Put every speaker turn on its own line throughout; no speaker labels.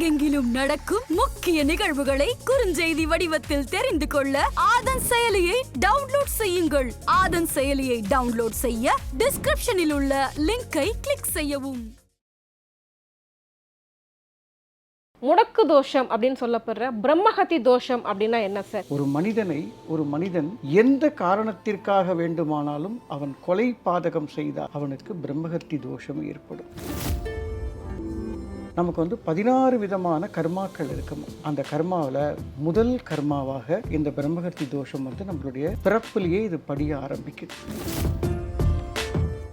உலகெங்கிலும் நடக்கும் முக்கிய நிகழ்வுகளை குறுஞ்செய்தி வடிவத்தில் தெரிந்து கொள்ள ஆதன் செயலியை டவுன்லோட் செய்யுங்கள். ஆதன் செயலியை டவுன்லோட் செய்ய டிஸ்கிரிப்ஷனில் உள்ள லிங்கை கிளிக் செய்யவும்.
முடக்கு தோஷம் அப்படின்னு சொல்லப்படுற பிரம்மஹத்தி தோஷம் அப்படின்னா என்ன சார்
ஒரு மனிதனை ஒரு மனிதன் எந்த காரணத்திற்காக வேண்டுமானாலும் அவன் கொலை பாதகம் செய்தால் அவனுக்கு பிரம்மஹத்தி தோஷம் ஏற்படும். நமக்கு வந்து பதினாறு விதமான கர்மாக்கள் இருக்கும். அந்த கர்மாவில் முதல் கர்மாவாக இந்த பிரம்மகர்த்தி தோஷம் வந்து நம்மளுடைய பிறப்புலேயே இது படிய ஆரம்பிக்குது.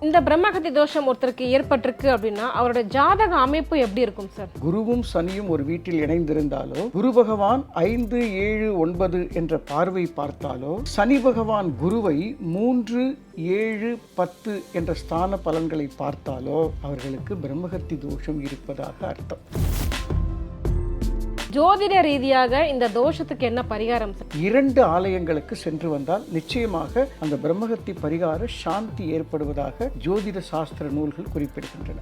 இந்த பிரம்மகத்தி தோஷம் ஒருத்தருக்கு ஏற்பட்டிருக்கு அப்படின்னா அவரோட ஜாதக அமைப்பு எப்படி இருக்கும் சார்?
குருவும் சனியும் ஒரு வீட்டில் இணைந்திருந்தாலோ குரு பகவான் ஐந்து ஏழு ஒன்பது என்ற பார்வை பார்த்தாலோ சனி பகவான் குருவை மூன்று ஏழு பத்து என்ற ஸ்தான பலன்களை பார்த்தாலோ அவர்களுக்கு பிரம்மகத்தி தோஷம் இருப்பதாக அர்த்தம்.
ஜோதிட ரீதியாக இந்த தோஷத்துக்கு என்ன பரிகாரம்
இரண்டு ஆலயங்களுக்கு சென்று வந்தால் நிச்சயமாக அந்த பிரம்மகத்தி பரிகார சாந்தி ஏற்படுவதாக ஜோதிட சாஸ்திர நூல்கள் குறிப்பிடுகின்றன.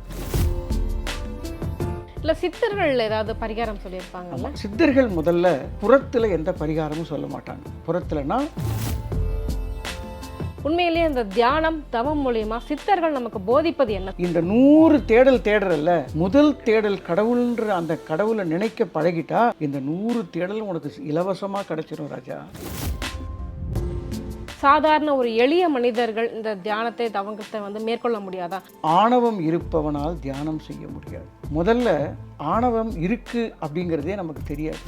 இல்ல சித்தர்கள் ஏதாவது பரிகாரம் சொல்லியிருப்பாங்கல்ல?
சித்தர்கள் முதல்ல புறத்துல எந்த பரிகாரமும் சொல்ல மாட்டாங்க. புறத்துலனா
உண்மையிலேயே இந்த தியானம் தவம் மூலியமா சித்தர்கள் நமக்கு போதிப்பது என்ன?
இந்த நூறு தேடல் தேடுறல்ல முதல் தேடல் கடவுள்ன்ற அந்த கடவுளை நினைக்க பழகிட்டா இந்த நூறு தேடல் உனக்கு இலவசமா கிடைச்சிரும் ராஜா.
சாதாரண ஒரு எளிய மனிதர்கள் இந்த தியானத்தை தவங்கத்தை வந்து மேற்கொள்ள முடியாதா?
ஆணவம் இருப்பவனால் தியானம் செய்ய முடியாது. முதல்ல ஆணவம் இருக்கு அப்படிங்கிறதே நமக்கு தெரியாது.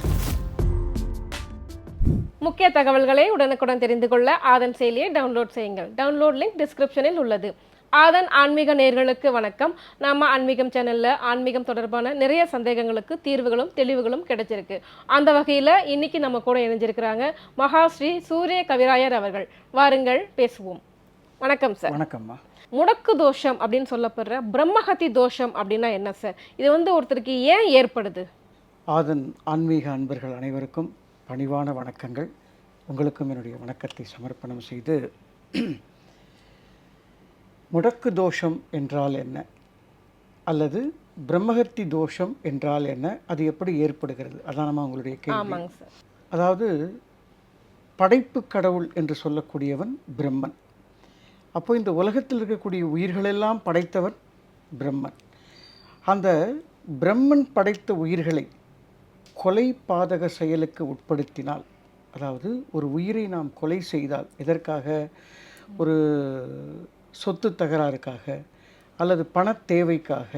முக்கிய தகவல்களை உடனுக்குடன் தெரிந்து கொள்ள ஆதன் செயலியை டவுன்லோட் செய்யுங்கள். டவுன்லோட் லிங்க் டிஸ்கிரிப்ஷனில் உள்ளது. ஆதன் ஆன்மீக நேர்களுக்கு வணக்கம். நம்ம ஆன்மீகம் சேனல்ல ஆன்மீகம் தொடர்பான நிறைய சந்தேகங்களுக்கு தீர்வுகளும் தெளிவுகளும் கிடைச்சிருக்கு. அந்த வகையில இன்னைக்கு நம்ம கூட இணைஞ்சிருக்கிறாங்க மகாஸ்ரீ சூரிய கவிராயர் அவர்கள். வாருங்கள் பேசுவோம். வணக்கம் சார்
வணக்கம்மா.
முடக்கு தோஷம் அப்படின்னு சொல்லப்படுற பிரம்மஹத்தி தோஷம் அப்படின்னா என்ன சார் இது வந்து ஒருத்தருக்கு ஏன் ஏற்படுது?
ஆதன் ஆன்மீக அன்பர்கள் அனைவருக்கும் பணிவான வணக்கங்கள். உங்களுக்கும் என்னுடைய வணக்கத்தை சமர்ப்பணம் செய்து முடக்கு தோஷம் என்றால் என்ன? அல்லது பிரம்மகத்தி தோஷம் என்றால் என்ன? அது எப்படி ஏற்படுகிறது? அதான் நம்ம உங்களுடைய கேள்வி. அதாவது படைப்பு கடவுள் என்று சொல்லக்கூடியவன் பிரம்மன். அப்போ இந்த உலகத்தில் இருக்கக்கூடிய உயிர்களெல்லாம் படைத்தவன் பிரம்மன். அந்த பிரம்மன் படைத்த உயிர்களை கொலை பாதக செயலுக்கு உட்படுத்தினால் அதாவது ஒரு உயிரை நாம் கொலை செய்தால் எதற்காக? ஒரு சொத்து தகராறுக்காக அல்லது பணத் தேவைக்காக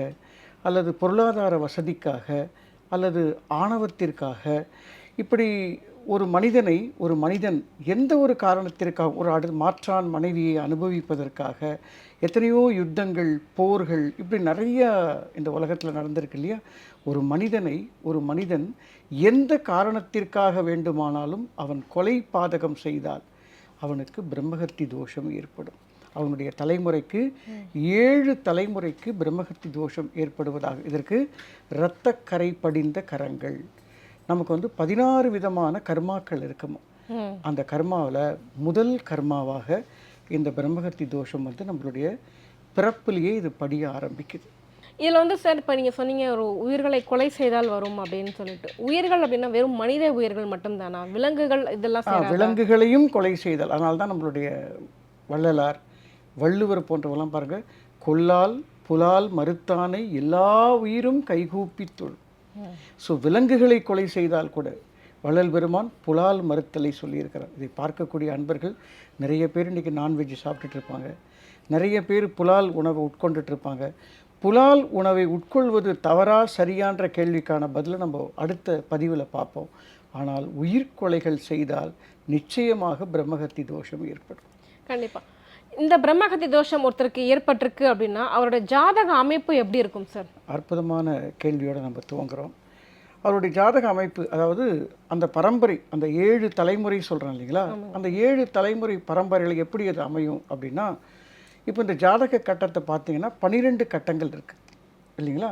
அல்லது பொருளாதார வசதிக்காக அல்லது ஆணவத்திற்காக இப்படி ஒரு மனிதனை ஒரு மனிதன் எந்த ஒரு காரணத்திற்காக ஒரு அடு மாற்றான் மனைவியை அனுபவிப்பதற்காக எத்தனையோ யுத்தங்கள் போர்கள் இப்படி நிறைய இந்த உலகத்தில் நடந்திருக்கு இல்லையா? ஒரு மனிதனை ஒரு மனிதன் எந்த காரணத்திற்காக வேண்டுமானாலும் அவன் கொலை பாதகம் செய்தால் அவனுக்கு பிரம்மகத்தி தோஷம் ஏற்படும். அவனுடைய தலைமுறைக்கு ஏழு தலைமுறைக்கு பிரம்மகத்தி தோஷம் ஏற்படுவதாக இதற்கு இரத்தக்கரை படிந்த கரங்கள். நமக்கு வந்து பதினாறு விதமான கர்மாக்கள் இருக்கும். அந்த கர்மாவில் முதல் கர்மாவாக இந்த பிரம்மகத்தி தோஷம் வந்து நம்மளுடைய பிறப்பிலேயே இது படிய ஆரம்பிக்குது.
இதில் வந்து சார் இப்போ நீங்கள் சொன்னீங்க ஒரு உயிர்களை கொலை செய்தால் வரும் அப்படின்னு சொல்லிட்டு. உயிர்கள் அப்படின்னா வெறும் மனித உயிர்கள் மட்டும்தானா? விலங்குகள் இதெல்லாம்?
விலங்குகளையும் கொலை செய்தல். அதனால தான் நம்மளுடைய வள்ளலார் வள்ளுவர் போன்றவெல்லாம் பாருங்க கொல்லால் புலால் மறுத்தானை எல்லா உயிரும் கைகூப்பி தொழ் ஸோ விலங்குகளை கொலை செய்தால் கூட வள்ளல் பெருமான் புலால் மறுத்தலை சொல்லியிருக்கிறார். இதை பார்க்கக்கூடிய அன்பர்கள் நிறைய பேர் இன்றைக்கி நான்வெஜ் சாப்பிட்டுட்டு இருப்பாங்க. நிறைய பேர் புலால் உணவை உட்கொண்டுட்டு இருப்பாங்க. புலால் உணவை உட்கொள்வது தவறா சரியான்ற கேள்விக்கான பதிலை நம்ம அடுத்த பதிவில் பார்ப்போம். ஆனால் உயிர்கொலைகள் செய்தால் நிச்சயமாக பிரம்மகத்தி தோஷம் ஏற்படும்.
கண்டிப்பாக இந்த பிரம்மகத்தி தோஷம் ஒருத்தருக்கு ஏற்பட்டிருக்கு அப்படின்னா அவரோட ஜாதக அமைப்பு எப்படி இருக்கும் சார்?
அற்புதமான கேள்வியோடு நம்ம துவங்குறோம். அவருடைய ஜாதக அமைப்பு அதாவது அந்த பரம்பரை அந்த ஏழு தலைமுறை சொல்கிறோம் இல்லைங்களா? அந்த ஏழு தலைமுறை பரம்பரையில் எப்படி அது அமையும் அப்படின்னா இப்போ இந்த ஜாதக கட்டத்தை பார்த்தீங்கன்னா பன்னிரெண்டு கட்டங்கள் இருக்குது இல்லைங்களா?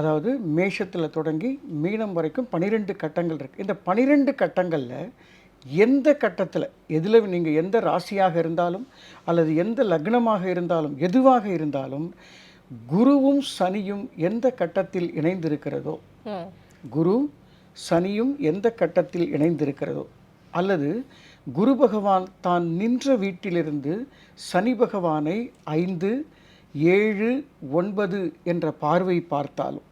அதாவது மேஷத்தில் தொடங்கி மீனம் வரைக்கும் பன்னிரெண்டு கட்டங்கள் இருக்குது இந்த பன்னிரெண்டு கட்டங்களில் எந்த கட்டத்தில் எதில் நீங்கள் எந்த ராசியாக இருந்தாலும் அல்லது எந்த லக்னமாக இருந்தாலும் எதுவாக இருந்தாலும் குருவும் சனியும் எந்த கட்டத்தில் இணைந்திருக்கிறதோ குரு சனியும் எந்த கட்டத்தில் இணைந்திருக்கிறதோ அல்லது குரு பகவான் தான் நின்ற வீட்டிலிருந்து சனி பகவானை ஐந்து ஏழு ஒன்பது என்ற பார்வை பார்த்தாலும்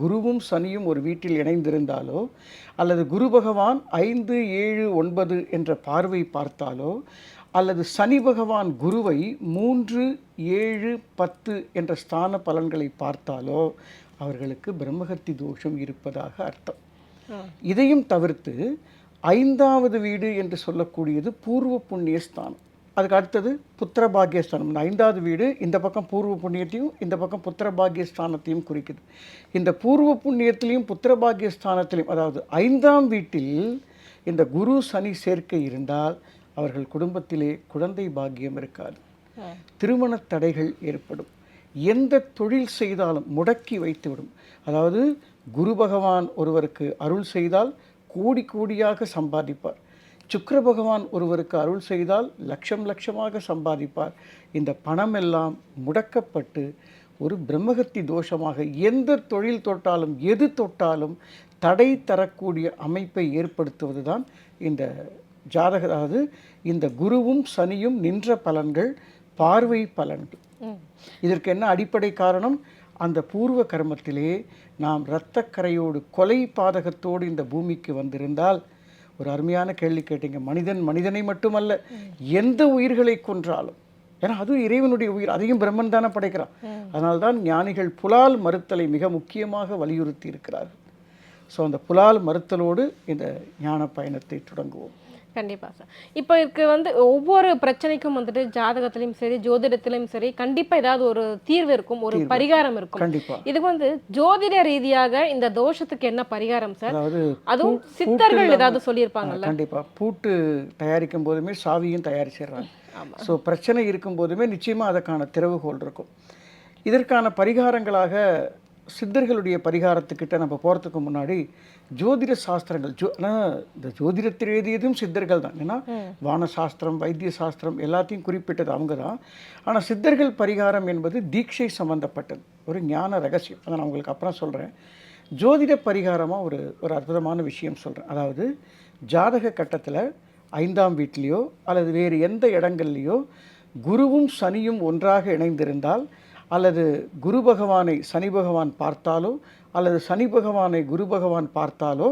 குருவும் சனியும் ஒரு வீட்டில் இணைந்திருந்தாலோ அல்லது குரு பகவான் ஐந்து ஏழு ஒன்பது என்ற பார்வை பார்த்தாலோ அல்லது சனி பகவான் குருவை மூன்று ஏழு பத்து என்ற ஸ்தான பலன்களை பார்த்தாலோ அவர்களுக்கு பிரம்மகத்தி தோஷம் இருப்பதாக அர்த்தம். இதையும் தவிர்த்து ஐந்தாவது வீடு என்று சொல்லக்கூடியது பூர்வ புண்ணிய ஸ்தானம். அதுக்கு அடுத்தது புத்திர பாக்கியஸ்தானம் இந்த ஐந்தாவது வீடு இந்த பக்கம் பூர்வ புண்ணியத்தையும் இந்த பக்கம் புத்திர பாக்கியஸ்தானத்தையும் குறிக்குது. இந்த பூர்வ புண்ணியத்திலையும் புத்திர பாக்கியஸ்தானத்திலையும் அதாவது ஐந்தாம் வீட்டில் இந்த குரு சனி சேர்க்கை இருந்தால் அவர்கள் குடும்பத்திலே குழந்தை பாக்கியம் இருக்காது. திருமண தடைகள் ஏற்படும். எந்த தொழில் செய்தாலும் முடக்கி வைத்துவிடும். அதாவது குரு பகவான் ஒருவருக்கு அருள் செய்தால் கோடி கோடியாக சம்பாதிப்பார். சுக்கிர பகவான் ஒருவருக்கு அருள் செய்தால் லட்சம் லட்சமாக சம்பாதிப்பார். இந்த பணம் எல்லாம் முடக்கப்பட்டு ஒரு பிரம்மகத்தி தோஷமாக எந்த தொழில் தொட்டாலும் எது தொட்டாலும் தடை தரக்கூடிய அமைப்பை ஏற்படுத்துவது தான் இந்த ஜாதக அதாவது இந்த குருவும் சனியும் நின்ற பலன்கள் பார்வை பலன்கள். இதற்கு என்ன அடிப்படை காரணம்? அந்த பூர்வ கர்மத்திலே நாம் இரத்தக்கரையோடு கொலை பாதகத்தோடு இந்த பூமிக்கு வந்திருந்தால் ஒரு அருமையான கேள்வி கேட்டீங்க. மனிதன் மனிதனை மட்டுமல்ல எந்த உயிர்களை கொன்றாலும். ஏன்னா அதுவும் இறைவனுடைய உயிர். அதையும் பிரம்மன் தானே படைக்கிறான். அதனால்தான் ஞானிகள் புலால் மறுத்தலை மிக முக்கியமாக வலியுறுத்தி இருக்கிறார்கள். ஸோ அந்த புலால் மறுத்தலோடு இந்த ஞான பயணத்தை தொடங்குவோம்.
கண்டிப்பா சார் இப்போ இதுக்கு வந்து ஒவ்வொரு பிரச்சனைக்கும் வந்துட்டு ஜாதகத்திலையும் சரி ஜோதிடத்திலையும் சரி கண்டிப்பா ஏதாவது ஒரு தீர்வு இருக்கும் ஒரு பரிகாரம் இருக்கும். இதுக்கு வந்து ஜோதிட ரீதியாக இந்த தோஷத்துக்கு என்ன பரிகாரம் சார் அதுவும் சித்தர்கள் ஏதாவது சொல்லியிருப்பாங்கல்ல.
கண்டிப்பாக பூட்டு தயாரிக்கும் போதுமே சாவியும் தயாரிச்சிடுறாங்க. ஸோ பிரச்சனை இருக்கும் போதுமே நிச்சயமாக அதற்கான திறவுகோல் இருக்கும். இதற்கான பரிகாரங்களாக சித்தர்களுடைய பரிகாரத்துக்கிட்ட நம்ம போகிறதுக்கு முன்னாடி ஜோதிட சாஸ்திரங்கள் ஜோ ஆனால் இந்த ஜோதிடத்தில் எழுதியதும் சித்தர்கள் தான். ஏன்னா வான சாஸ்திரம் வைத்திய சாஸ்திரம் எல்லாத்தையும் குறிப்பிட்டது அவங்க தான். ஆனால் சித்தர்கள் பரிகாரம் என்பது தீட்சை சம்பந்தப்பட்டது. ஒரு ஞான ரகசியம். அதை நான் உங்களுக்கு அப்புறம் சொல்கிறேன் ஜோதிட பரிகாரமாக ஒரு ஒரு அற்புதமான விஷயம் சொல்கிறேன் அதாவது ஜாதக கட்டத்தில் ஐந்தாம் வீட்லேயோ அல்லது வேறு எந்த இடங்கள்லையோ குருவும் சனியும் ஒன்றாக இணைந்திருந்தால் அல்லது குரு பகவானை சனி பகவான் பார்த்தாலோ அல்லது சனி பகவானை குரு பகவான் பார்த்தாலோ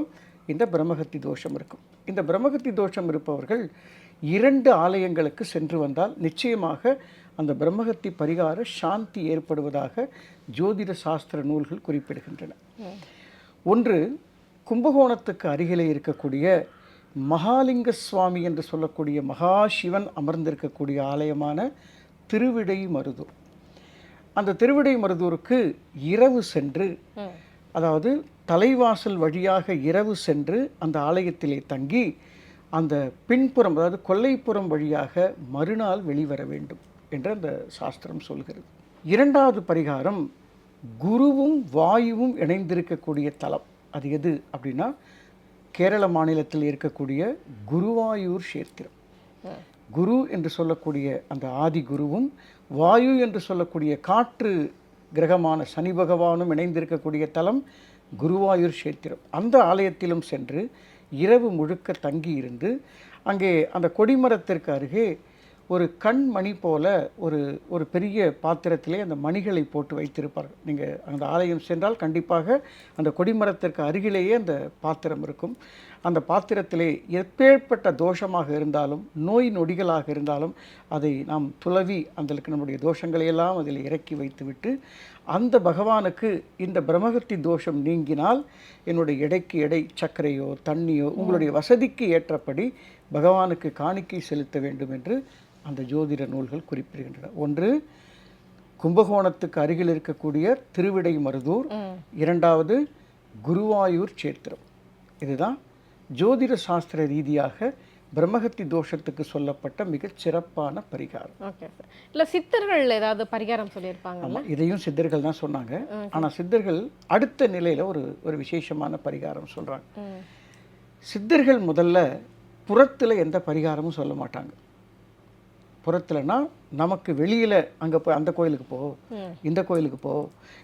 இந்த பிரம்மகத்தி தோஷம் இருக்கும். இந்த பிரம்மகத்தி தோஷம் இருப்பவர்கள் இரண்டு ஆலயங்களுக்கு சென்று வந்தால் நிச்சயமாக அந்த பிரம்மகத்தி பரிகார சாந்தி ஏற்படுவதாக ஜோதிட சாஸ்திர நூல்கள் குறிப்பிடுகின்றன. ஒன்று கும்பகோணத்துக்கு அருகிலே இருக்கக்கூடிய மகாலிங்க சுவாமி என்று சொல்லக்கூடிய மகா சிவன் அமர்ந்திருக்கக்கூடிய ஆலயமான திருவிடை மருதூர். அந்த திருவிடை மருதூருக்கு இரவு சென்று அதாவது தலைவாசல் வழியாக இரவு சென்று அந்த ஆலயத்திலே தங்கி அந்த பின்புறம் அதாவது கொல்லைப்புறம் வழியாக மறுநாள் வெளிவர வேண்டும் என்று அந்த சாஸ்திரம் சொல்கிறது. இரண்டாவது பரிகாரம் குருவும் வாயுவும் இணைந்திருக்கக்கூடிய தலம். அது எது அப்படின்னா கேரள மாநிலத்தில் இருக்கக்கூடிய குருவாயூர் கஷேத்திரம். குரு என்று சொல்லக்கூடிய அந்த ஆதி குருவும் வாயு என்று சொல்லக்கூடிய காற்று கிரகமான சனி பகவானும் இணைந்திருக்கக்கூடிய தலம் குருவாயூர் சேத்திரம் அந்த ஆலயத்திலும் சென்று இரவு முழுக்க தங்கி இருந்து அங்கே அந்த கொடிமரத்திற்கு அருகே ஒரு கண் மணி போல ஒரு ஒரு பெரிய பாத்திரத்திலே அந்த மணிகளை போட்டு வைத்திருப்பார்கள். நீங்கள் அந்த ஆலயம் சென்றால் கண்டிப்பாக அந்த கொடிமரத்திற்கு அருகிலேயே அந்த பாத்திரம் இருக்கும். அந்த பாத்திரத்திலே எப்பேற்பட்ட தோஷமாக இருந்தாலும் நோய் நொடிகளாக இருந்தாலும் அதை நாம் துளவி அந்தளுக்கு நம்முடைய தோஷங்களை எல்லாம் அதில் இறக்கி வைத்துவிட்டு அந்த பகவானுக்கு இந்த பிரம்மகத்தி தோஷம் நீங்கினால் என்னுடைய எடைக்கு எடை சர்க்கரையோ தண்ணியோ உங்களுடைய வசதிக்கு ஏற்றபடி பகவானுக்கு காணிக்கை செலுத்த வேண்டும் என்று அந்த ஜோதிட நூல்கள் குறிப்பிடுகின்றன. ஒன்று கும்பகோணத்துக்கு அருகில் இருக்கக்கூடிய திருவிடை மருதூர். இரண்டாவது குருவாயூர் சேத்திரம் இதுதான் ஜோதிட சாஸ்திர ரீதியாக பிரம்மகத்தி தோஷத்துக்கு சொல்லப்பட்ட மிகச் சிறப்பான பரிகாரம்.
Okay sir. இல்ல சித்தர்கள் ஏதாவது பரிகாரம் சொல்லியிருப்பாங்கல்ல?
ஆமாம் இதையும் சித்தர்கள் தான் சொன்னாங்க. ஆனால் சித்தர்கள் அடுத்த நிலையில் ஒரு ஒரு விசேஷமான பரிகாரம் சொல்கிறாங்க
ம்.
சித்தர்கள் முதல்ல புறத்தில் எந்த பரிகாரமும் சொல்ல மாட்டாங்க. புறத்துலனா நமக்கு வெளியில் அங்கே போய் அந்த கோயிலுக்கு போ. இந்த கோயிலுக்கு போ.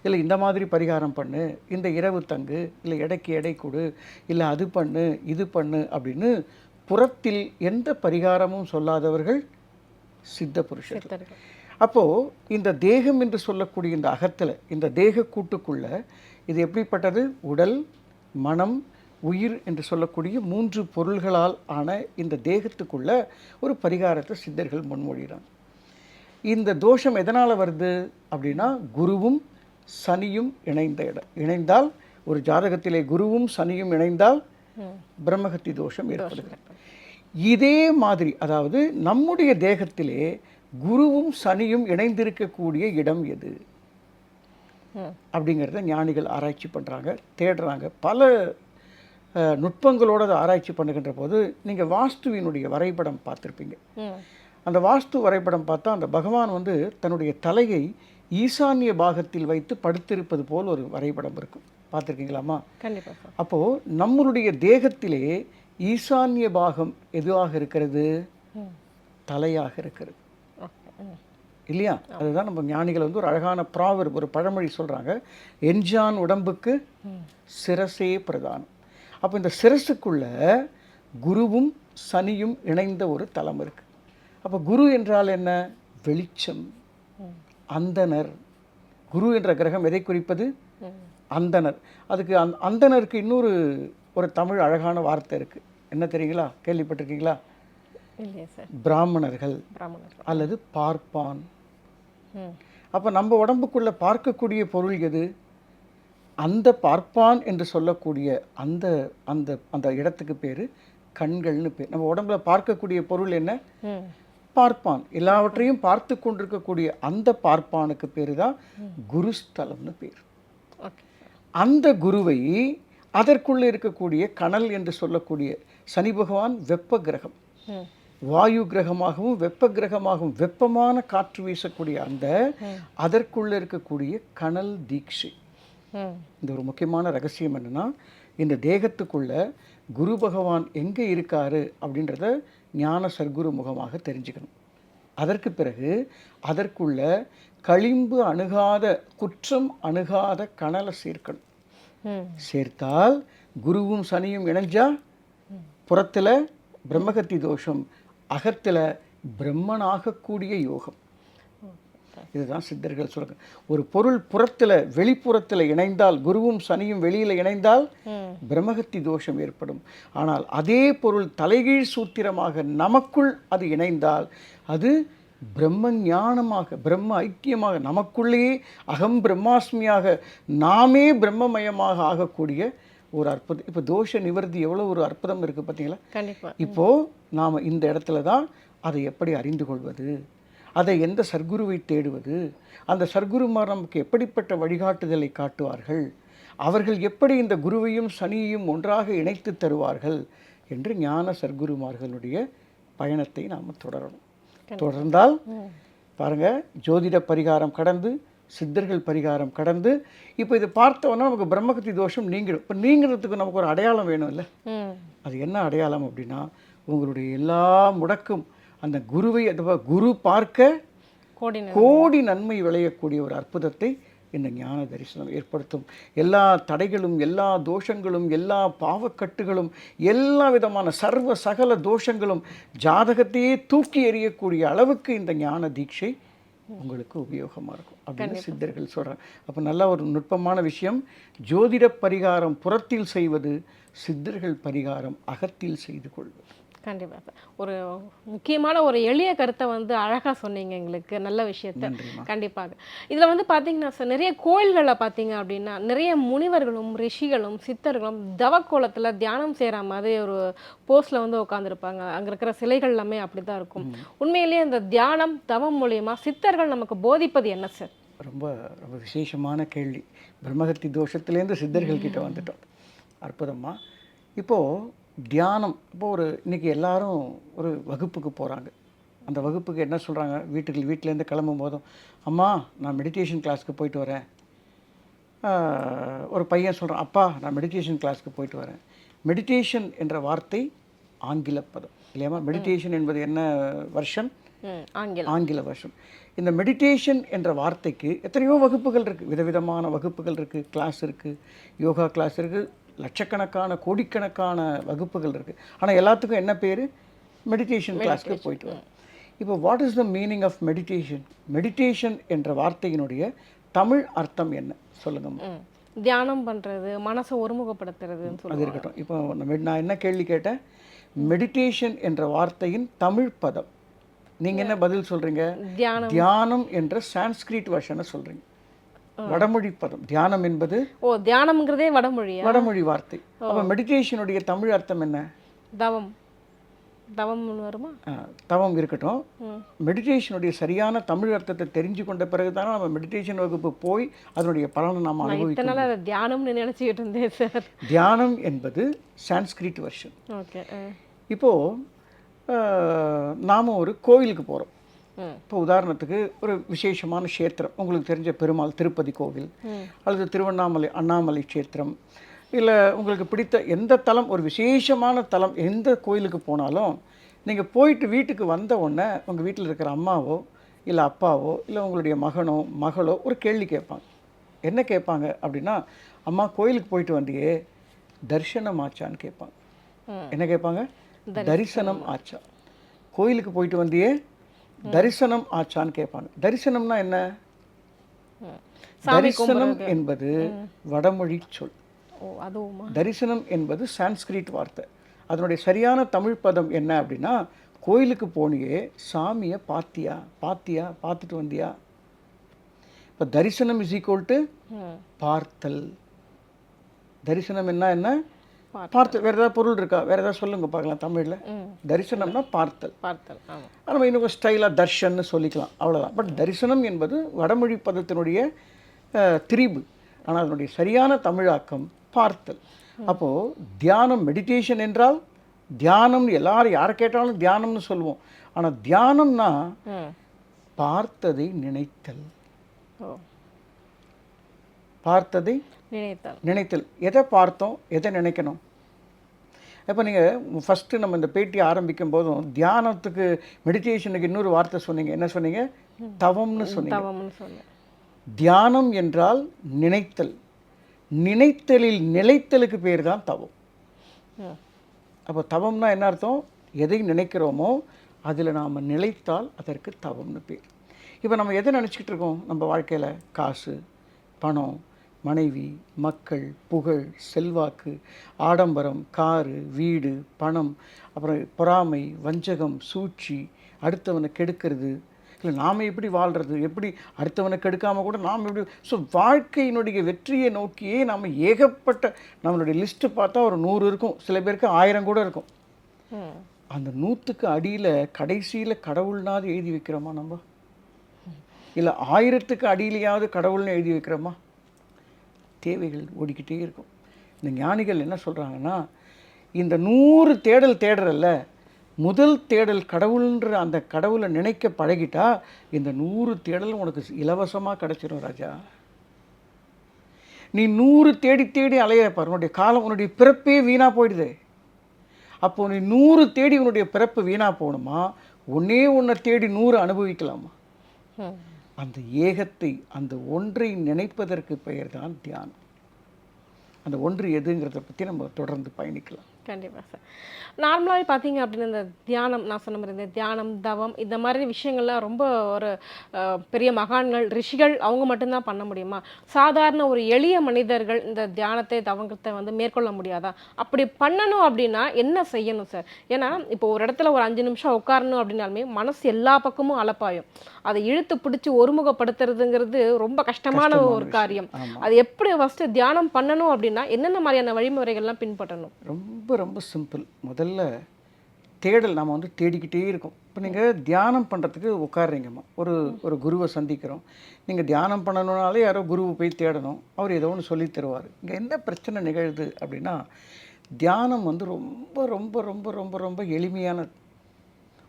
இல்லை இந்த மாதிரி பரிகாரம் பண்ணு. இந்த இரவு தங்கு. இல்லை எடைக்கு எடை கொடு. இல்லை அது பண்ணு இது பண்ணு அப்படின்னு புறத்தில் எந்த பரிகாரமும் சொல்லாதவர்கள் சித்த புருஷர் அப்போது இந்த தேகம் என்று சொல்லக்கூடிய இந்த அகத்தில் இந்த தேக கூட்டுக்குள்ள இது எப்படிப்பட்டது? உடல் மனம் உயிர் என்று சொல்லக்கூடிய மூன்று பொருள்களால் ஆன இந்த தேகத்துக்குள்ள ஒரு பரிகாரத்தை சித்தர்கள் முன்மொழிகிறாங்க. இந்த தோஷம் எதனால் வருது அப்படின்னா குருவும் சனியும் இணைந்த இடம். இணைந்தால் ஒரு ஜாதகத்திலே குருவும் சனியும் இணைந்தால் பிரம்மகத்தி தோஷம் ஏற்படுகிறது இதே மாதிரி அதாவது நம்முடைய தேகத்திலே குருவும் சனியும் இணைந்திருக்கக்கூடிய இடம் எது. அப்படிங்கிறத ஞானிகள் ஆராய்ச்சி பண்ணுறாங்க தேடுறாங்க. பல நுட்பங்களோட அதை ஆராய்ச்சி பண்ணுகின்ற போது நீங்கள் வாஸ்துவினுடைய வரைபடம் பார்த்துருப்பீங்க. அந்த வாஸ்து வரைபடம் பார்த்தா அந்த பகவான் வந்து தன்னுடைய தலையை ஈசான்ய பாகத்தில் வைத்து படுத்திருப்பது போல் ஒரு வரைபடம் இருக்கும். பார்த்துருக்கீங்களாமா
கண்டிப்பா சார்.
அப்போது நம்மளுடைய தேகத்திலே ஈசான்ய பாகம் எதுவாக இருக்கிறது? தலையாக இருக்கிறது. இல்லையா? அதுதான் நம்ம ஞானிகள் வந்து ஒரு அழகான ப்ராவர் ஒரு பழமொழி சொல்கிறாங்க எஞ்சான் உடம்புக்கு சிரசே பிரதானம். அப்போ இந்த சிரசுக்குள்ள குருவும் சனியும் இணைந்த ஒரு தலம் இருக்கு. அப்போ குரு என்றால் என்ன? வெளிச்சம் அந்தனர். குரு என்ற கிரகம் எதை குறிப்பது? அந்தனர். அதுக்கு அந் அந்தனருக்கு இன்னொரு ஒரு தமிழ் அழகான வார்த்தை இருக்குது என்ன தெரியுங்களா? கேள்விப்பட்டிருக்கீங்களா? பிராமணர்கள் அல்லது பார்ப்பான். அப்போ நம்ம உடம்புக்குள்ள பார்க்கக்கூடிய பொருள் எது? அந்த பார்ப்பான் என்று சொல்லக்கூடிய அந்த அந்த அந்த இடத்துக்கு பேர் கண்கள்னு பேர். நம்ம உடம்புல பார்க்கக்கூடிய பொருள் என்ன? பார்ப்பான். எல்லாவற்றையும் பார்த்து கொண்டிருக்கக்கூடிய அந்த பார்ப்பானுக்கு பேர் தான் குருஸ்தலம்னு பேர். அந்த குருவை அதற்குள்ளே இருக்கக்கூடிய கனல் என்று சொல்லக்கூடிய சனி பகவான் வெப்ப கிரகம். வாயு கிரகமாகவும் வெப்ப கிரகமாகவும் வெப்பமான காற்று வீசக்கூடிய அந்த அதற்குள்ளே இருக்கக்கூடிய கனல் தீட்சை. இந்த ஒரு முக்கியமான ரகசியம் என்னன்னா இந்த தேகத்துக்குள்ள குரு பகவான் எங்கே இருக்காரு அப்படின்றத ஞான சர்க்குரு முகமாக தெரிஞ்சுக்கணும். அதற்கு பிறகு அதற்குள்ள களிம்பு அணுகாத குற்றம் அணுகாத கனலை சேர்க்கணும். சேர்த்தால் குருவும் சனியும் இணைஞ்சா புறத்தில் பிரம்மகத்தி தோஷம் அகத்தில் பிரம்மனாகக்கூடிய யோகம். இதுதான் சித்தர்கள் சொல்றாங்க ஒரு பொருள் புறத்தில் வெளிப்புறத்தில் இணைந்தால் குருவும் சனியும் வெளியில் இணைந்தால் பிரம்மகத்தி தோஷம் ஏற்படும். ஆனால் அதே பொருள் தலைகீழ் சூத்திரமாக நமக்குள் அது இணைந்தால் அது பிரம்ம ஞானமாக பிரம்ம ஐக்கியமாக நமக்குள்ளேயே அகம் பிரம்மாஸ்மியாக நாமே பிரம்மமயமாக ஆகக்கூடிய ஒரு அற்புதம். இப்போ தோஷ நிவர்த்தி எவ்வளோ ஒரு அற்புதம் இருக்குது பார்த்தீங்களா
கண்டிப்பா.
இப்போது நாம் இந்த இடத்துல தான் அதை எப்படி அறிந்து கொள்வது? அதை எந்த சர்க்குருவை தேடுவது? அந்த சர்க்குருமார் நமக்கு எப்படிப்பட்ட வழிகாட்டுதலை காட்டுவார்கள்? அவர்கள் எப்படி இந்த குருவையும் சனியையும் ஒன்றாக இணைத்து தருவார்கள்? என்று ஞான சர்க்குருமார்களுடைய பயணத்தை நாம் தொடரணும். தொடர்ந்தால்
ம்.
பாருங்க ஜோதிட பரிகாரம் கடந்து சித்தர்கள் பரிகாரம் கடந்து இப்போ இதை பார்த்தோன்னா நமக்கு பிரம்மகத்தி தோஷம் நீங்கிடும். இப்போ நீங்கிறதுக்கு நமக்கு ஒரு அடையாளம் வேணும் இல்லை அது என்ன அடையாளம் அப்படின்னா உங்களுடைய எல்லா முடக்கும் அந்த குருவை அதுவா குரு பார்க்க
கோடி
நன்மை. விளையக்கூடிய ஒரு அற்புதத்தை இந்த ஞான தரிசனம் ஏற்படுத்தும். எல்லா தடைகளும் எல்லா தோஷங்களும் எல்லா பாவக்கட்டுகளும் எல்லா விதமான சர்வ சகல தோஷங்களும் ஜாதகத்தையே தூக்கி எறியக்கூடிய அளவுக்கு இந்த ஞான தீட்சை உங்களுக்கு உபயோகமாக இருக்கும். அப்படின்னு சித்தர்கள் சொல்கிறாங்க அப்போ நல்ல ஒரு நுட்பமான விஷயம். ஜோதிட பரிகாரம் புறத்தில் செய்வது சித்தர்கள் பரிகாரம் அகத்தில் செய்து கொள்வது.
கண்டிப்பா. சார் ஒரு முக்கியமான ஒரு எளிய கருத்தை வந்து அழகா சொன்னீங்க எங்களுக்கு. நல்ல விஷயத்த. கண்டிப்பாக. இதுல வந்து பாத்தீங்கன்னா சார் நிறைய கோயில்களை பாத்தீங்க அப்படின்னா நிறைய முனிவர்களும் ரிஷிகளும் சித்தர்களும் தவக்கோலத்துல தியானம் செய்யற மாதிரி ஒரு போஸ்ட்ல வந்து உட்காந்துருப்பாங்க அங்க இருக்கிற சிலைகள் எல்லாமே அப்படிதான் இருக்கும். உண்மையிலேயே இந்த தியானம் தவம் மூலியமா சித்தர்கள் நமக்கு போதிப்பது என்ன சார்?
ரொம்ப ரொம்ப விசேஷமான கேள்வி. பிரம்மகத்தி தோஷத்துலேருந்து சித்தர்கள் கிட்ட வந்துட்டோம். அற்புதமா இப்போது தியானம். இப்போ ஒரு இன்னைக்கு எல்லாரும் ஒரு வகுப்புக்கு போகிறாங்க அந்த வகுப்புக்கு என்ன சொல்கிறாங்க வீட்டுக்கு வீட்டிலேருந்து கிளம்பும் போதும் அம்மா நான் மெடிடேஷன் கிளாஸ்க்கு போயிட்டு வரேன். ஒரு பையன் சொல்கிறான் அப்பா நான் மெடிடேஷன் கிளாஸ்க்கு போயிட்டு வரேன். மெடிடேஷன் என்ற வார்த்தை ஆங்கில பதம் இல்லையாம்மா? மெடிடேஷன் என்பது என்ன வருஷன்
ம் ஆங்கிலம்.
ஆங்கில வருஷம் இந்த மெடிடேஷன் என்ற வார்த்தைக்கு எத்தனையோ வகுப்புகள் இருக்குது விதவிதமான வகுப்புகள் இருக்குது கிளாஸ் இருக்குது யோகா கிளாஸ் இருக்குது லட்சக்கணக்கான கோடிக்கணக்கான வகுப்புகள் இருக்குது ஆனால் எல்லாத்துக்கும் என்ன பேர்? மெடிடேஷன் கிளாஸ்க்கு போயிட்டு வரோம். இப்போ what is the meaning of meditation meditation என்ற வார்த்தையினுடைய தமிழ் அர்த்தம் என்ன? சொல்லுங்கம்மா
ம். தியானம் பண்றது மனசை ஒருமுகப்படுத்துறதுன்னு
அது
சொல்லுவாங்க.
இருக்கட்டும். இப்போ நான் என்ன கேள்வி கேட்டேன்? மெடிடேஷன் என்ற வார்த்தையின் தமிழ் பதம். நீங்கள் என்ன பதில் சொல்கிறீங்க
தியானம்.
தியானம் என்ற சான்ஸ்கிரிட் வருஷனை சொல்கிறீங்க வடமொழி பதம் தியானம் என்பது
ஓ தியானம்ங்கிறதே வடமொழியா?
வடமொழி வார்த்தை. அப்போ மெடிடேஷனுடைய தமிழ் அர்த்தம் என்ன?
தவம். தவம்னு வருமா?
தவம் இருக்கட்டும். மெடிடேஷனுடைய சரியான தமிழ் அர்த்தத்தை தெரிஞ்சு கொண்ட பிறகு தானே நம்ம மெடிடேஷன் வகுப்பு போய் அதனுடைய பலனை நாம்
நான்
அனுபவிக்க
இத்தனை நாள் அதை தியானம்னு நினைச்சுக்கிட்டு இருந்தேன் சார்
தியானம் என்பது சான்ஸ்கிரிட் வருஷன்
ஓகே
இப்போது நாம் ஒரு கோவிலுக்கு போகிறோம்
ம்
இப்போ உதாரணத்துக்கு ஒரு விசேஷமான க்ஷேத்திரம். உங்களுக்கு தெரிஞ்ச பெருமாள் திருப்பதி கோவில். அல்லது திருவண்ணாமலை அண்ணாமலை க்ஷேத்திரம். இல்லை உங்களுக்கு பிடித்த எந்த தலம் ஒரு விசேஷமான தலம் எந்த கோயிலுக்கு போனாலும் நீங்கள் போயிட்டு வீட்டுக்கு வந்த உடனே உங்கள் வீட்டில் இருக்கிற அம்மாவோ இல்லை அப்பாவோ இல்லை உங்களுடைய மகனோ மகளோ ஒரு கேள்வி கேட்பாங்க. என்ன கேட்பாங்க அப்படின்னா அம்மா கோயிலுக்கு போயிட்டு வந்தியே தரிசனம் ஆச்சான்னு கேட்பாங்க. என்ன கேட்பாங்க? தரிசனம் ஆச்சா. கோயிலுக்கு போயிட்டு வந்தியே தரிசனம் ஆச்சான்னு கேட்பாங்க. தரிசனம்னா என்ன? தரிசனம் என்பது வடமொழி சொல். தரிசனம் என்பது சான்ஸ்கிரிட் வார்த்தை. அதனுடைய சரியான தமிழ் பதம் என்ன அப்படின்னா கோயிலுக்கு போனியே சாமியை பாத்தியா பாத்தியா பார்த்துட்டு வந்தியா? இப்போ தரிசனம் இஸ் ஈக்குவல் டு பார்த்தல். தரிசனம் என்ன என்ன?
பார்த்தல்.
பார்த்தல் வேறு ஏதாவது பொருள் இருக்கா? வேறு ஏதாவது சொல்லுங்க பார்க்கலாம் தமிழில். தரிசனம்னா பார்த்தல்.
பார்த்தல்
நம்ம இன்னும் ஸ்டைலாக தர்ஷன்னு சொல்லிக்கலாம். அவ்வளோதான் பட் தரிசனம் என்பது வடமொழி பதத்தினுடைய திரிபு. ஆனால் அதனுடைய சரியான தமிழாக்கம் பார்த்தல். அப்போது தியானம் மெடிடேஷன் என்றால் தியானம் எல்லாரும் யாரை கேட்டாலும் தியானம்னு சொல்லுவோம். ஆனால் தியானம்னா பார்த்ததை நினைத்தல். பார்த்ததை
நினைத்தல்.
நினைத்தல். எதை பார்த்தோம் எதை நினைக்கணும்? இப்போ நீங்கள் ஃபஸ்ட்டு நம்ம இந்த பேட்டி ஆரம்பிக்கும் போதும் தியானத்துக்கு மெடிடேஷனுக்கு இன்னொரு வார்த்தை சொன்னீங்க. என்ன சொன்னீங்க? தவம்னு சொன்னீங்க.
தவம்னு சொன்னேன்.
தியானம் என்றால் நினைத்தல். நினைத்தலில் நிலைத்தலுக்கு பேர் தான் தவம். அப்போ தவம்னா என்ன அர்த்தம்? எதை நினைக்கிறோமோ அதில் நாம் நிலைத்தால் அதற்கு தவம்னு பேர். இப்போ நம்ம எதை நினச்சிக்கிட்டு இருக்கோம் நம்ம வாழ்க்கையில்? காசு பணம் மனைவி மக்கள் புகழ் செல்வாக்கு ஆடம்பரம் காரு வீடு பணம் அப்புறம் பொறாமை வஞ்சகம் சூழ்ச்சி அடுத்தவனை கெடுக்கிறது. இல்லை நாம் எப்படி வாழ்கிறது எப்படி அடுத்தவனை கெடுக்காமல் கூட நாம் எப்படி ஸோ வாழ்க்கையினுடைய வெற்றியை நோக்கியே நாம் ஏகப்பட்ட நம்மளுடைய லிஸ்ட்டு பார்த்தா ஒரு நூறு இருக்கும். சில பேருக்கு ஆயிரம் கூட இருக்கும். அந்த நூற்றுக்கு அடியில் கடைசியில் கடவுள்னாவது எழுதி வைக்கிறோமா நம்ம? இல்லை ஆயிரத்துக்கு அடியிலையாவது கடவுள்னு எழுதி வைக்கிறோமா? தேவைகள் ஓடிக்கிட்டே இருக்கும். இந்த ஞானிகள் என்ன சொல்கிறாங்கன்னா இந்த நூறு தேடல் தேடுறல்ல முதல் தேடல் கடவுள்ன்ற அந்த கடவுளை நினைக்க பழகிட்டா இந்த நூறு தேடலும் உனக்கு இலவசமாக கிடைச்சிரும் ராஜா. நீ நூறு தேடி தேடி அலைய பாரு உன்னுடைய காலம் உன்னுடைய பிறப்பே வீணாக போயிடுது. அப்போ நீ நூறு தேடி உன்னுடைய பிறப்பு வீணாக போகணுமா ஒன்றே ஒன்றை தேடி நூறு அனுபவிக்கலாமா? அந்த ஏகத்தை அந்த ஒன்றை நினைப்பதற்கு பெயர் தான் தியானம். அந்த ஒன்று எதுங்கிறத பற்றி நம்ம தொடர்ந்து பயணிக்கலாம்.
கண்டிப்பாக சார். நார்மலாகவே பார்த்தீங்க அப்படின்னு இந்த தியானம் நான் சொன்ன மாதிரி இந்த தியானம் தவம் இந்த மாதிரி விஷயங்கள்லாம் ரொம்ப ஒரு பெரிய மகான்கள் ரிஷிகள் அவங்க மட்டும்தான் பண்ண முடியுமா? சாதாரண ஒரு எளிய மனிதர்கள் இந்த தியானத்தை தவங்கத்தை வந்து மேற்கொள்ள முடியாதா? அப்படி பண்ணணும் அப்படின்னா என்ன செய்யணும் சார்? ஏன்னா இப்போ ஒரு இடத்துல ஒரு அஞ்சு நிமிஷம் உட்காரணும் அப்படின்னாலுமே மனசு எல்லா பக்கமும் அலப்பாயும். அதை இழுத்து பிடிச்சி ஒருமுகப்படுத்துறதுங்கிறது ரொம்ப கஷ்டமான ஒரு காரியம். அது எப்படி ஃபஸ்ட்டு தியானம் பண்ணணும் அப்படின்னா என்னென்ன மாதிரியான வழிமுறைகள்லாம் பின்பற்றணும்?
ரொம்ப ரொம்ப சிம்பிள். முதல்ல தேடல் நாம் வந்து தேடிக்கிட்டே இருக்கோம். இப்போ நீங்கள் தியானம் பண்ணுறதுக்கு உட்காடுறீங்கம்மா ஒரு ஒரு குருவை சந்திக்கிறோம். நீங்கள் தியானம் பண்ணணுனாலே யாரோ குருவை போய் தேடணும். அவர் ஏதோ ஒன்று சொல்லி தருவார். இங்கே என்ன பிரச்சனை நிகழுது அப்படின்னா தியானம் வந்து ரொம்ப ரொம்ப ரொம்ப ரொம்ப ரொம்ப எளிமையானது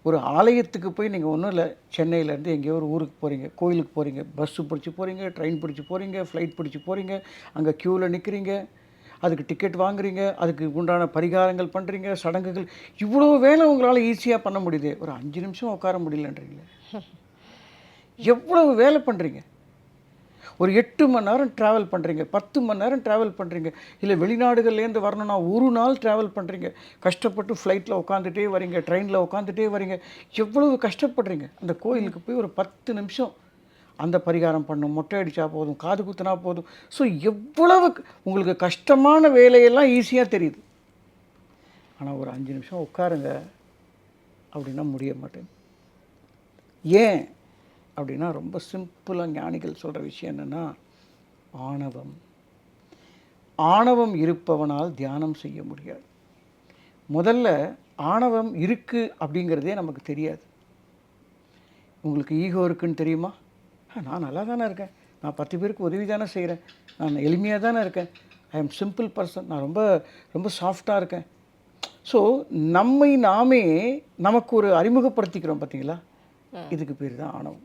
ஒரு ஆலயத்துக்கு போய் நீங்கள் ஒன்றும் இல்லை. சென்னையிலேருந்து எங்கேயோ ஒரு ஊருக்கு போகிறீங்க கோயிலுக்கு போகிறீங்க பஸ்ஸு பிடிச்சி போகிறீங்க ட்ரெயின் பிடிச்சி போகிறீங்க ஃப்ளைட் பிடிச்சி போகிறீங்க அங்கே க்யூவில் நிற்கிறீங்க அதுக்கு டிக்கெட் வாங்குறீங்க அதுக்கு உண்டான பரிகாரங்கள் பண்ணுறீங்க சடங்குகள் இவ்வளோ வேலை உங்களால் ஈஸியாக பண்ண முடியுது. ஒரு அஞ்சு நிமிஷம் உட்கார முடியலன்றீங்களே. எவ்வளவு வேலை பண்ணுறீங்க ஒரு எட்டு மணி நேரம் ட்ராவல் பண்ணுறீங்க பத்து மணி நேரம் ட்ராவல் பண்ணுறீங்க இல்லை வெளிநாடுகள்லேருந்து வரணும்னா ஒரு நாள் ட்ராவல் பண்ணுறீங்க கஷ்டப்பட்டு ஃப்ளைட்டில் உட்காந்துட்டே வரீங்க ட்ரெயினில் உட்காந்துட்டே வரீங்க எவ்வளவு கஷ்டப்படுறீங்க? அந்த கோயிலுக்கு போய் ஒரு பத்து நிமிஷம் அந்த பரிகாரம் பண்ணும் மொட்டை அடித்தா போதும் காது குத்துனா போதும். ஸோ எவ்வளவு உங்களுக்கு கஷ்டமான வேலையெல்லாம் ஈஸியாக தெரியுது. ஆனால் ஒரு அஞ்சு நிமிஷம் உட்காருங்க அப்படின்னா முடிய மாட்டேன் ஏன் அப்படின்னா ரொம்ப சிம்பிளாக ஞானிகள் சொல்கிற விஷயம் என்னென்னா ஆணவம். ஆணவம் இருப்பவனால் தியானம் செய்ய முடியாது. முதல்ல ஆணவம் இருக்குது அப்படிங்கிறதே நமக்கு தெரியாது. உங்களுக்கு ஈகோ இருக்குன்னு தெரியுமா? நான் நல்லா தானே இருக்கேன். நான் பத்து பேருக்கு உதவி தானே செய்கிறேன் நான் எளிமையாக தானே இருக்கேன். ஐ எம் சிம்பிள் பர்சன் நான் ரொம்ப ரொம்ப சாஃப்டாக இருக்கேன். ஸோ நம்மை நாமே நமக்கு ஒரு அறிமுகப்படுத்திக்கிறோம் பார்த்தீங்களா இதுக்கு பேர் தான் ஆணவம்.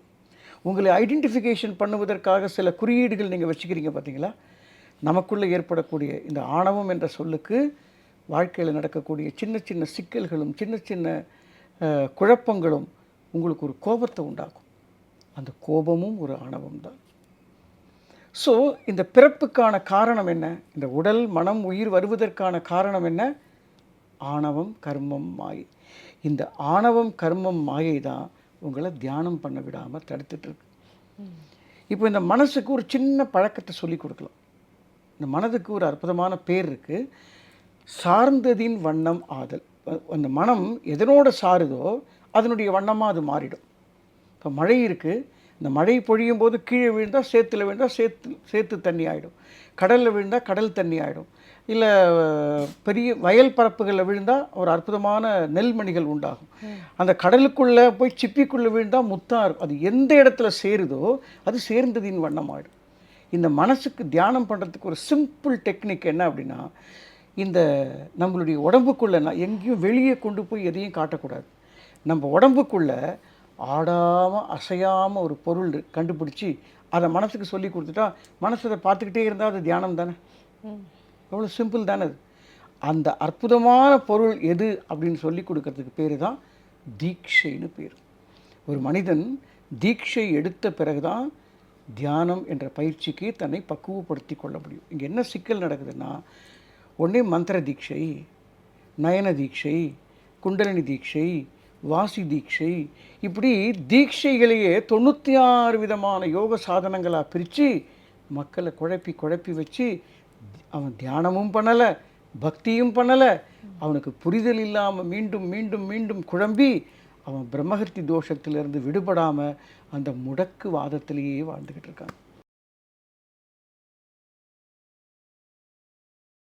உங்களை ஐடென்டிஃபிகேஷன் பண்ணுவதற்காக சில குறியீடுகள் நீங்கள் வச்சுக்கிறீங்க பார்த்தீங்களா நமக்குள்ளே ஏற்படக்கூடிய இந்த ஆணவம் என்ற சொல்லுக்கு வாழ்க்கையில் நடக்கக்கூடிய சின்ன சின்ன சிக்கல்களும் சின்ன சின்ன குழப்பங்களும் உங்களுக்கு ஒரு கோபத்தை உண்டாக்கும். அந்த கோபமும் ஒரு ஆணவம் தான். ஸோ இந்த பிறப்புக்கான காரணம் என்ன? இந்த உடல் மனம் உயிர் வருவதற்கான காரணம் என்ன? ஆணவம் கர்மம் மாயை. இந்த ஆணவம் கர்மம் மாயை தான் உங்களை தியானம் பண்ண விடாமல் தடுத்துட்ருக்கு இப்போ இந்த மனசுக்கு ஒரு சின்ன பழக்கத்தை சொல்லி கொடுக்கலாம். இந்த மனதுக்கு ஒரு அற்புதமான பேர் இருக்கு. சார்ந்ததின் வண்ணம் ஆதல். அந்த மனம் எதனோட சாருதோ அதனுடைய வண்ணமாக அது மாறிடும். இப்போ மழை இருக்குது இந்த மழை பொழியும் போது கீழே விழுந்தால் சேத்துல விழுந்தால் சேத்து சேத்து தண்ணி ஆகிடும் கடலில் விழுந்தால் கடல் தண்ணி ஆகிடும் இல்லை பெரிய வயல் பரப்புகளில் விழுந்தால் ஒரு அற்புதமான நெல்மணிகள் உண்டாகும். அந்த கடலுக்குள்ளே போய் சிப்பிக்குள்ளே விழுந்தால் முத்தாக இருக்கும். அது எந்த இடத்துல சேருதோ அது சேர்ந்ததின் வண்ணம் ஆகிடும் இந்த மனசுக்கு தியானம் பண்ணுறதுக்கு ஒரு சிம்பிள் டெக்னிக் என்ன அப்படின்னா இந்த நம்மளுடைய உடம்புக்குள்ளே நான் எங்கேயும் வெளியே கொண்டு போய் எதையும் காட்டக்கூடாது. நம்ம உடம்புக்குள்ளே ஆடாமல் அசையாமல் ஒரு பொருள் கண்டுபிடிச்சி அதை மனசுக்கு சொல்லி கொடுத்துட்டா மனசு அதை பார்த்துக்கிட்டே இருந்தால் அது தியானம் தானே? எவ்வளோ சிம்பிள் தானே அது. அந்த அற்புதமான பொருள் எது அப்படின்னு சொல்லி கொடுக்கறதுக்கு பேர் தான் தீட்சைன்னு பேர். ஒரு மனிதன் தீட்சை எடுத்த பிறகுதான் தியானம் என்ற பயிற்சிக்கு தன்னை பக்குவப்படுத்தி கொள்ள முடியும். இங்கே என்ன சிக்கல் நடக்குதுன்னா ஒன்றே மந்திர தீட்சை நயன தீட்சை குண்டலினி தீட்சை வாசி தீட்சை. இப்படி தீட்சைகளையே தொண்ணூற்றி ஆறு விதமான யோக சாதனங்களாக பிரித்து மக்களை குழப்பி குழப்பி வச்சு அவன் தியானமும் பண்ணலை பக்தியும் பண்ணலை அவனுக்கு புரிதல் இல்லாமல் மீண்டும் மீண்டும் மீண்டும் குழம்பி அவன் பிரம்மகர்த்தி தோஷத்திலிருந்து விடுபடாமல் அந்த முடக்கு வாதத்திலேயே வாழ்ந்துக்கிட்டு இருக்கான்.